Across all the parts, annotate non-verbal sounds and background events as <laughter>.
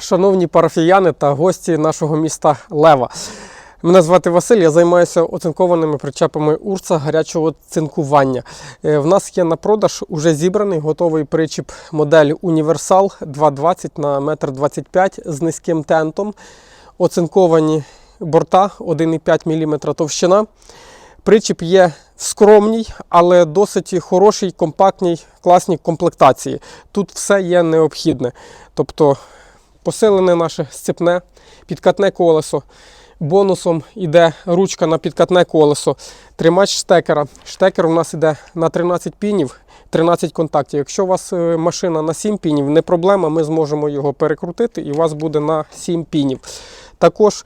Шановні парафіяни та гості нашого міста Лева. Мене звати Василь, я займаюся оцинкованими причепами Урса гарячого цинкування. Е, В нас є на продаж уже зібраний готовий причіп модель Універсал 220 на 1,25 м з низьким тентом. Оцинковані борта 1,5 мм товщина. Причіп є в скромній, але досить хорошій, компактній, класній комплектації. Тут все є необхідне. Тобто посилене наше сцепне, підкатне колесо. Бонусом йде ручка на підкатне колесо, тримач штекера. Штекер у нас йде на 13 пінів, 13 контактів. Якщо у вас е, машина на 7 пінів, не проблема, ми зможемо його перекрутити і у вас буде на 7 пінів. Також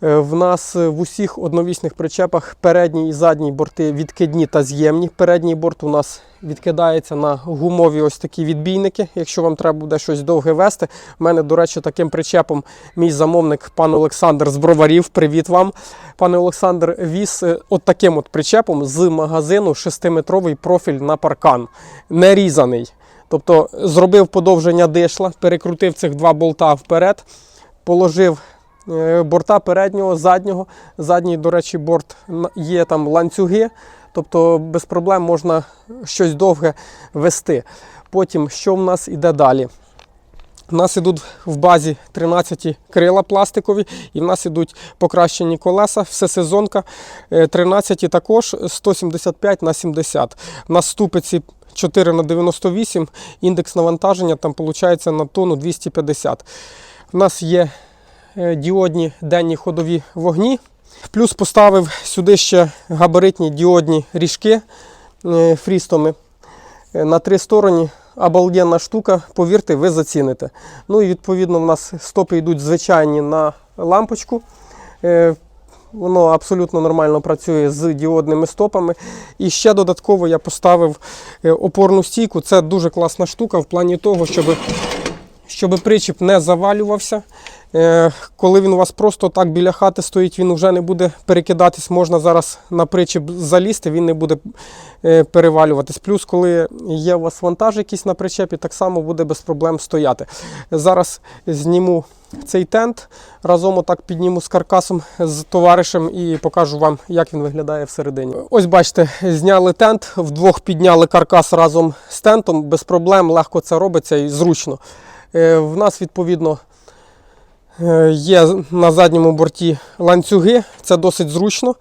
В нас е, в усіх одновісних причепах передній і задній борти відкидні та з'ємні. Передній борт у нас відкидається на гумові ось такі відбійники, якщо вам треба буде щось довге вести. У мене, до речі, таким причепом мій замовник, пан Олександр з Броварів. Привіт вам. Пане Олександр віз е, от таким от причепом з магазину 6-метровий профіль на паркан, не різаний. Тобто зробив подовження дишла, перекрутив цих два болта вперед, положив е, борта переднього, заднього. Задній, до речі, борт є там ланцюги, тобто без проблем можна щось довге вести. Потім, що в нас іде далі? У нас ідуть в базі 13 крила пластикові, і в нас ідуть покращені колеса, всесезонка. Е, 13 також 175 на 70. На ступиці 4 на 98, індекс навантаження там виходить на тонну 250. У нас є е, діодні денні ходові вогні. Плюс поставив сюди ще габаритні діодні ріжки е, фрістоми Е, на три стороні. Обалденна штука, повірте, ви заціните. Ну і відповідно в нас стопи йдуть звичайні на лампочку. Е, Воно абсолютно нормально працює з діодними стопами. І ще додатково я поставив е, опорну стійку. Це дуже класна штука в плані того, щоб щоб причіп не завалювався. Е, Коли він у вас просто так біля хати стоїть, він вже не буде перекидатись. Можна зараз на причіп залізти, він не буде е, перевалюватись. Плюс, коли є у вас вантаж якийсь на причепі, так само буде без проблем стояти. Зараз зніму цей тент, разом отак підніму з каркасом з товаришем і покажу вам, як він виглядає всередині. Ось бачите, зняли тент, вдвох підняли каркас разом з тентом, без проблем, легко це робиться і зручно. Е, В нас відповідно є на задньому борті ланцюги, це досить зручно.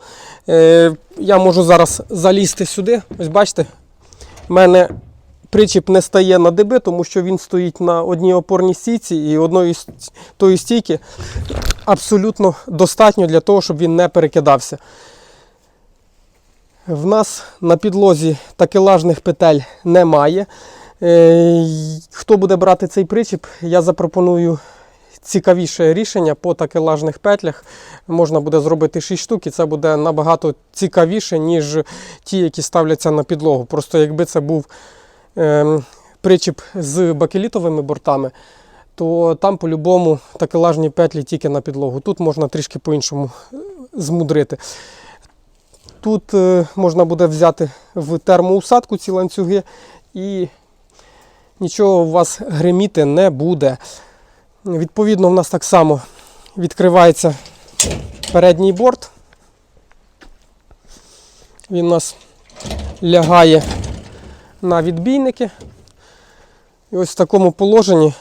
Е, Я можу зараз залізти сюди. Ось бачите, в мене причіп не стає на деби, тому що він стоїть на одній опорній стійці і одної тої стійки абсолютно достатньо для того, щоб він не перекидався. В нас на підлозі такелажних петель немає. Е, Хто буде брати цей причіп, я запропоную цікавіше рішення по такелажних петлях. Можна буде зробити 6 штук, і це буде набагато цікавіше, ніж ті, які ставляться на підлогу. Просто якби це був ем, причіп з бакелітовими бортами, то там по-любому такелажні петлі тільки на підлогу. Тут можна трішки по-іншому е, змудрити. Тут е, можна буде взяти в термоусадку ці ланцюги і нічого у вас гриміти не буде. Відповідно, в нас так само відкривається передній борт. Він у нас лягає на відбійники. І ось в такому положенні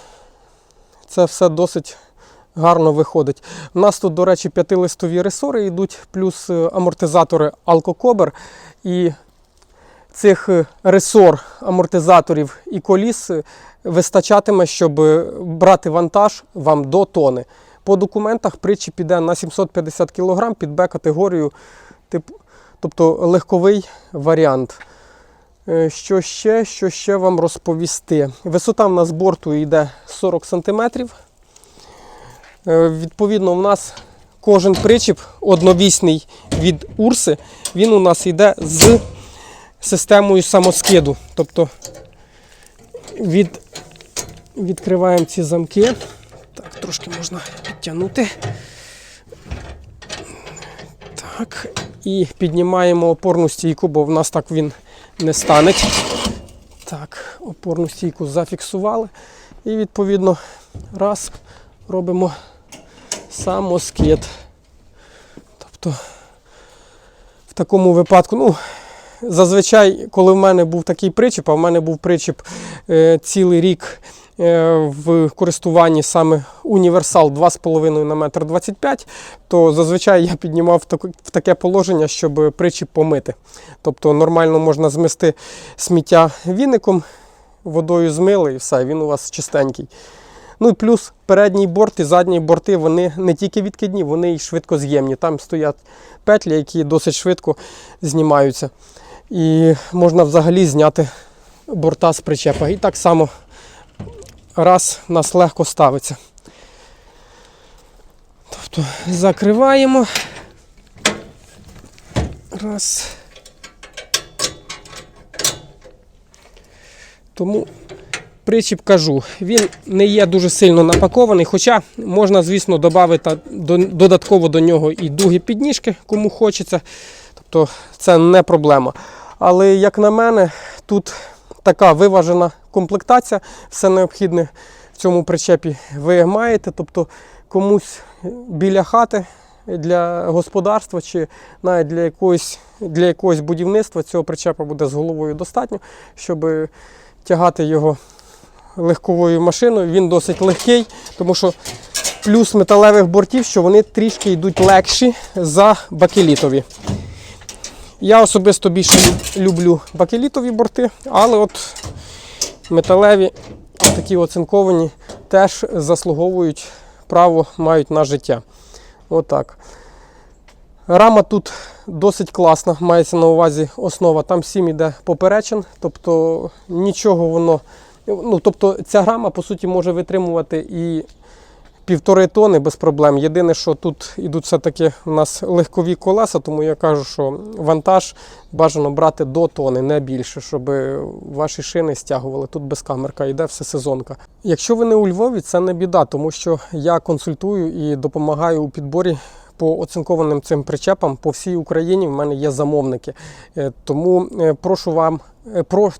це все досить гарно виходить. У нас тут, до речі, п'ятилистові ресори йдуть, плюс е, амортизатори Alcocobер. І цих е, ресор, амортизаторів і коліс е, вистачатиме, щоб е, брати вантаж вам до тони. По документах притчі піде на 750 кг під Б-категорію, тип- тобто легковий варіант. Що ще, що ще вам розповісти? Висота в нас борту йде 40 см. Відповідно, в нас кожен причіп одновісний від Урси, він у нас йде з системою самоскиду. Тобто від, відкриваємо ці замки. Так, трошки можна підтягнути. Так, і піднімаємо опорну стійку, бо в нас так він не стане. Так, опорну стійку зафіксували. І відповідно Раз, робимо самоскид. Тобто в такому випадку, ну, зазвичай, коли в мене був такий причіп, а в мене був причіп е, цілий рік е, в користуванні саме універсал 2,5 на 1,25 м, то зазвичай я піднімав в таке положення, щоб причіп помити. Тобто нормально можна змести сміття віником, водою змили і все, він у вас чистенький. Ну і плюс передній борт і задній борти вони не тільки відкидні, вони й швидкоз'ємні. Там стоять петлі, які досить швидко знімаються. І можна взагалі зняти борта з причепа. І так само раз нас легко ставиться. Тобто закриваємо. Раз. Тому причіп кажу, він не є дуже сильно напакований, хоча можна, звісно, додати додатково до нього і дуги підніжки, кому хочеться. Тобто це не проблема. Але, як на мене, тут така виважена комплектація, все необхідне в цьому причепі ви маєте. Тобто комусь біля хати для господарства чи навіть для якогось, для якогось будівництва цього причепа буде з головою достатньо, щоб тягати його легковою машиною. Він досить легкий, тому що плюс металевих бортів, що вони трішки йдуть легші за бакелітові. Я особисто більше люблю бакелітові борти, але от металеві, такі оцинковані, теж заслуговують право, мають на життя. Отак. Рама тут досить класна, мається на увазі основа. Там 7 іде поперечин, тобто нічого воно. Ну, тобто ця грама, по суті, може витримувати і півтори тони без проблем. Єдине, що тут ідуть все-таки у нас легкові колеса, тому я кажу, що вантаж бажано брати до тони, не більше, щоб ваші шини стягували. Тут без камерка йде все сезонка. Якщо ви не у Львові, це не біда, тому що я консультую і допомагаю у підборі. По оцинкованим цим причепам по всій Україні в мене є замовники. Е, Тому е, прошу вам,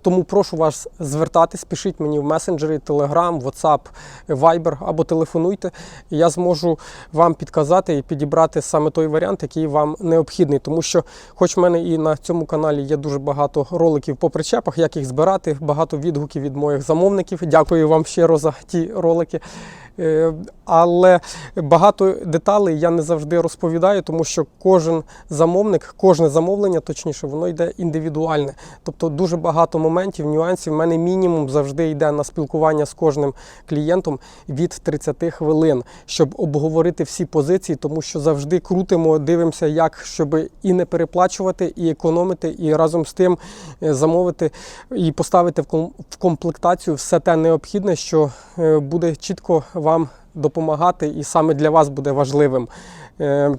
тому прошу вас звертатись, пишіть мені в месенджері, Telegram, WhatsApp, Viber або телефонуйте. Я зможу вам підказати і підібрати саме той варіант, який вам необхідний. Тому що, хоч в мене і на цьому каналі є дуже багато роликів по причепах, як їх збирати, багато відгуків від моїх замовників. Дякую вам щиро за ті ролики. Але багато деталей я не завжди розповідаю, тому що кожен замовник, кожне замовлення, точніше, воно йде індивідуальне. Тобто дуже багато моментів, нюансів. У мене мінімум завжди йде на спілкування з кожним клієнтом від 30 хвилин, щоб обговорити всі позиції, тому що завжди крутимо, дивимося, як щоб і не переплачувати, і економити, і разом з тим е, замовити і поставити в комплектацію все те необхідне, що е, буде чітко вам допомагати, і саме для вас буде важливим. Е,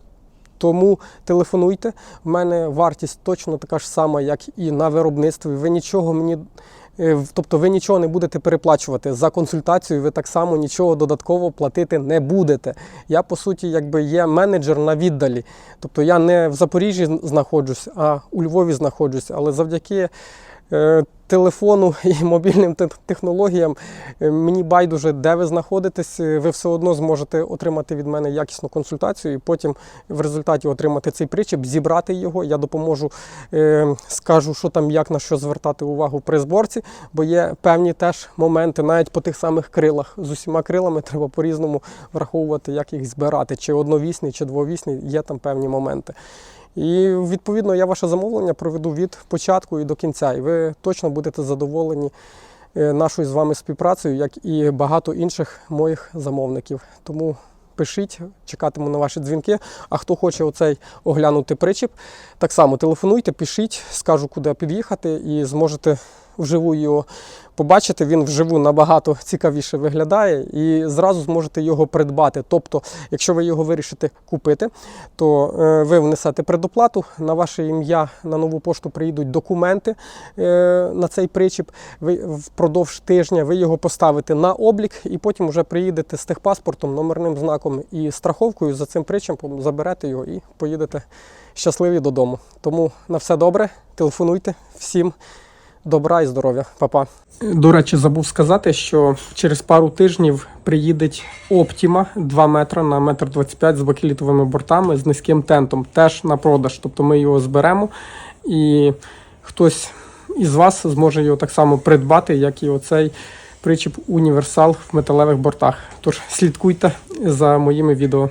Тому телефонуйте. У мене вартість точно така ж сама, як і на виробництві. Ви нічого мені. е, Тобто ви нічого не будете переплачувати за консультацію, ви так само нічого додатково платити не будете. Я, по суті, якби є менеджер на віддалі. Тобто я не в Запоріжжі знаходжусь, а у Львові знаходжусь. Але завдяки е, телефону <laughs> і мобільним технологіям е, мені байдуже, де ви знаходитесь, е, ви все одно зможете отримати від мене якісну консультацію і потім в результаті отримати цей причіп, зібрати його. Я допоможу, е, скажу, що там, як на що звертати увагу при зборці, бо є певні теж моменти, навіть по тих самих крилах. З усіма крилами <laughs> треба по-різному враховувати, як їх збирати, чи одновісний, чи двовісний, є там певні моменти. І відповідно я ваше замовлення проведу від початку і до кінця, і ви точно будете задоволені е, нашою з вами співпрацею, як і багато інших моїх замовників. Тому пишіть, чекатиму на ваші дзвінки. А хто хоче оцей оглянути причіп, так само телефонуйте, пишіть, скажу, куди під'їхати, і зможете вживу його побачити. Він вживу набагато цікавіше виглядає і зразу зможете його придбати. Тобто, якщо ви його вирішите купити, то е, ви внесете предоплату на ваше ім'я на нову пошту приїдуть документи е, на цей причіп. Ви впродовж тижня ви його поставите на облік, і потім вже приїдете з техпаспортом, номерним знаком і страховкою за цим причепом, заберете його і поїдете щасливі додому. Тому на все добре, телефонуйте всім. Добра і здоров'я, Па-па. До речі, забув сказати, що через пару тижнів приїде Optima 2 метри на 1,25 м з бакелітовими бортами з низьким тентом, теж на продаж. Тобто ми його зберемо і хтось із вас зможе його так само придбати, як і оцей причіп універсал в металевих бортах. Тож слідкуйте за моїми відео.